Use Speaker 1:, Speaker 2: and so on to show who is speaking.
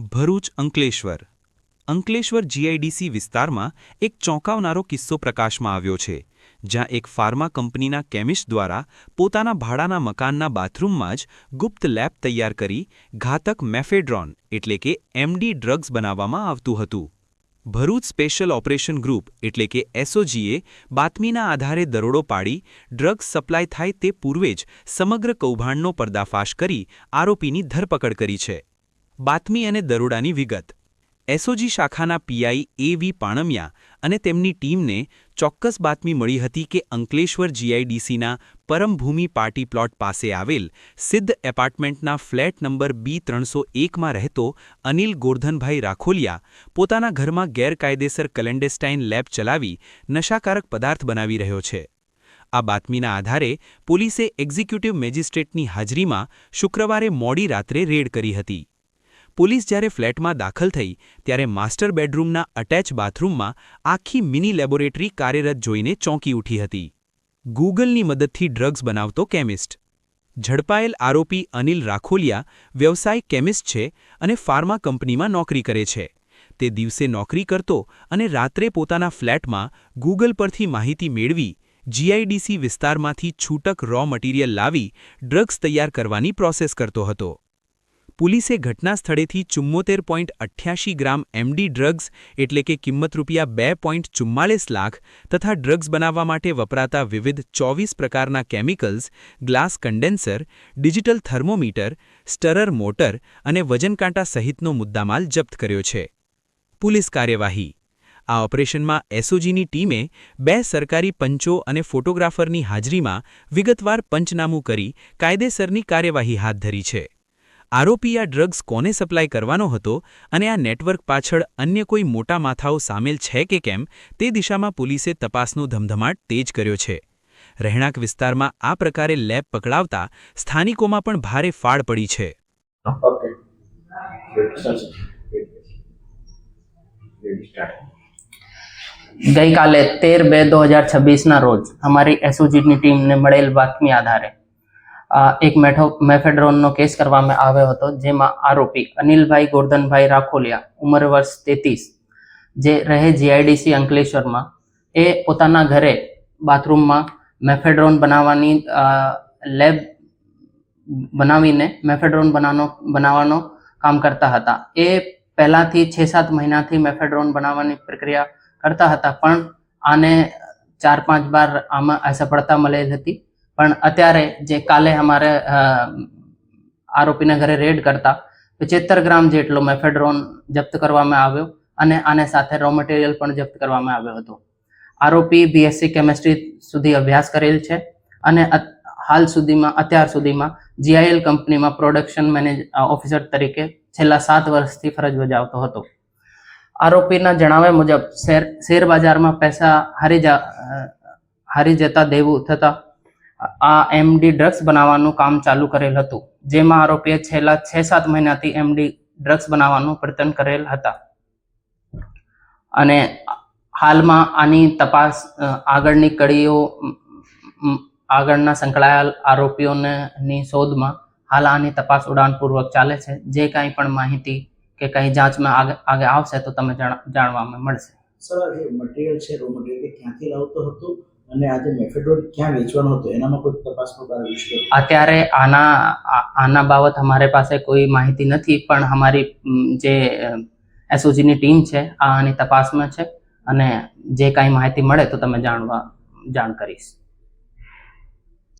Speaker 1: Bharuch Ankleshwar. Ankleshwar GIDC વિસ્તારમાં એક ચોંકાવનારો કિસ્સો પ્રકાશમાં આવ્યો છે, જ્યાં એક ફાર્મા કંપનીના કેમિસ્ટ દ્વારા પોતાના ભાડાના મકાનના બાથરૂમમાં જ ગુપ્ત લેબ તૈયાર કરી ઘાતક મેફેડ્રોન એટલે કે એમડી ડ્રગ્સ બનાવવામાં આવતું હતું. ભરૂચ સ્પેશિયલ ઓપરેશન ગ્રુપ એટલે કે એસઓજીએ બાતમીના આધારે દરોડો પાડી ડ્રગ્સ સપ્લાય થાય તે પૂર્વે જ સમગ્ર કૌભાંડનો પર્દાફાશ કરી આરોપીની ધરપકડ કરી છે. બાતમી અને દરોડાની વિગત. એસઓજી શાખાના પીઆઈ એ વી પાણમિયા અને તેમની ટીમને ચોક્કસ બાતમી મળી હતી કે અંકલેશ્વર જીઆઈડીસીના પરમભૂમિ પાર્ટી પ્લોટ પાસે આવેલ સિદ્ધ એપાર્ટમેન્ટના ફ્લેટ નંબર બી ત્રણસો એકમાં રહેતો અનિલ ગોરધનભાઈ રાખોલિયા પોતાના ઘરમાં ગેરકાયદેસર કલેન્ડેસ્ટાઇન લેબ ચલાવી નશાકારક પદાર્થ બનાવી રહ્યો છે. આ બાતમીના આધારે પોલીસે એક્ઝિક્યુટિવ મેજિસ્ટ્રેટની હાજરીમાં શુક્રવારે મોડી રાત્રે રેડ કરી હતી. પોલીસ જ્યારે ફ્લેટમાં દાખલ થઈ, ત્યારે માસ્ટર બેડરૂમના અટેચ બાથરૂમમાં આખી મિની લેબોરેટરી કાર્યરત જોઈને ચોંકી ઉઠી હતી. ગૂગલની મદદથી ડ્રગ્સ બનાવતો કેમિસ્ટ. ઝડપાયેલ આરોપી અનિલ રાખોલિયા વ્યવસાય કેમિસ્ટ છે અને ફાર્મા કંપનીમાં નોકરી કરે છે. તે દિવસે નોકરી કરતો અને રાત્રે પોતાના ફ્લેટમાં ગૂગલ પરથી માહિતી મેળવી, જીઆઈડીસી વિસ્તારમાંથી છૂટક રો મટીરીયલ લાવી, ડ્રગ્સ તૈયાર કરવાની પ્રોસેસ કરતો હતો. પોલીસે ઘટના સ્થળેથી ચુમ્મોતેર પોઈન્ટ અઠ્યાસી ગ્રામ એમડી ડ્રગ્સ, એટલે કે કિંમત રૂપિયા બે પોઈન્ટ ચુમ્માલીસ લાખ, તથા ડ્રગ્સ બનાવવા માટે વપરાતા વિવિધ ચોવીસ પ્રકારના chemicals, glass condenser, digital thermometer, stirrer motor અને વજનકાંટા સહિતનો મુદ્દામાલ જપ્ત કર્યો છે. પોલીસ કાર્યવાહી. આ ઓપરેશનમાં એસઓજીની ટીમે બે સરકારી પંચો અને ફોટોગ્રાફરની હાજરીમાં વિગતવાર પંચનામું કરી કાયદેસરની કાર્યવાહી હાથ ધરી છે. આરોપી આ ડ્રગ્સ કોને સપ્લાય કરવાનો હતો અને આ નેટવર્ક પાછળ અન્ય કોઈ મોટા માથાઓ સામેલ છે કે કેમ તે દિશામાં પોલીસે તપાસનો ધમધમાટ તેજ કર્યો છે રહેણાંક વિસ્તારમાં આ પ્રકારે લેબ પકડાવતા સ્થાનિકોમાં પણ ભારે ફાળ પડી છે.
Speaker 2: ગઈકાલે તેર બે દો હજાર છવ્વીસના રોજ અમારી એસઓજીની ટીમને મળેલ બાતમી આધારે એક મેઠો મેફેડ્રોનનો કેસ કરવામાં આવ્યો હતો, જેમાં આરોપી અનિલભાઈ ગોરધનભાઈ રાખોલિયા, ઉંમર વર્ષ તેત્રીસ, જે રહે જીઆઈડીસી અંકલેશ્વરમાં, એ પોતાના ઘરે બાથરૂમમાં મેફેડ્રોન બનાવવાની લેબ બનાવીને મેફેડ્રોન બનાવવાનો બનાવવાનો કામ કરતા હતા. એ પહેલાંથી છ સાત મહિનાથી મેફેડ્રોન બનાવવાની પ્રક્રિયા કરતા હતા, પણ આને ચાર પાંચ બાર આમાં અસફળતા મળેલ હતી. પણ અત્યારે જે કાલે અમારે આરોપીના ઘરે રેડ કરતા, પચોતેર ગ્રામ જેટલો મેફેડ્રોન જપ્ત કરવામાં આવ્યો અને આને સાથે રો મટીરિયલ પણ જપ્ત કરવામાં આવ્યો હતો. આરોપી બીએસસી કેમેસ્ટ્રી સુધી અભ્યાસ કરેલ છે અને હાલ સુધીમાં, અત્યાર સુધીમાં જીઆઈએલ કંપનીમાં પ્રોડક્શન મેનેજ ઓફિસર તરીકે છેલ્લા સાત વર્ષથી ફરજ બજાવતો હતો. આરોપીના જણાવ્યા મુજબ શેર શેર બજારમાં પૈસા હારી જા હારી જતા દેવું થતા આ એમડી ડ્રગ્સ બનાવવાનું કામ ચાલુ કરેલ હતું, જેમાં આરોપીએ છેલ્લા છ સાત મહિનાથી એમડી ડ્રગ્સ બનાવવાનું પ્રયત્ન કરેલ હતા. અને હાલમાં આની તપાસ આગળની કડીઓ આગળના સંકળાયેલ આરોપીઓની શોધમાં હાલ આની તપાસ ઉડાનપૂર્વક ચાલે છે. જે કાંઈ પણ માહિતી કે કંઈ જાંચમાં આગે આગે આવશે તો તમે જાણ- જાણવામાં મળશે.
Speaker 3: સર એ મટીરિયલ છે રો મટીરિયલ ક્યાંથી લાવતો હતો? અને આજે જે ક્યાં વેચવાનો હતો? એનામાં કોઈ તપાસનો વિષય
Speaker 2: અત્યારે આના આના બાબત અમારે પાસે કોઈ માહિતી નથી, પણ અમારી જે એસઓજીની ટીમ છે, આ આની તપાસમાં છે. અને જે કાંઈ માહિતી મળે તો તમે જાણવા, જાણ કરીશ.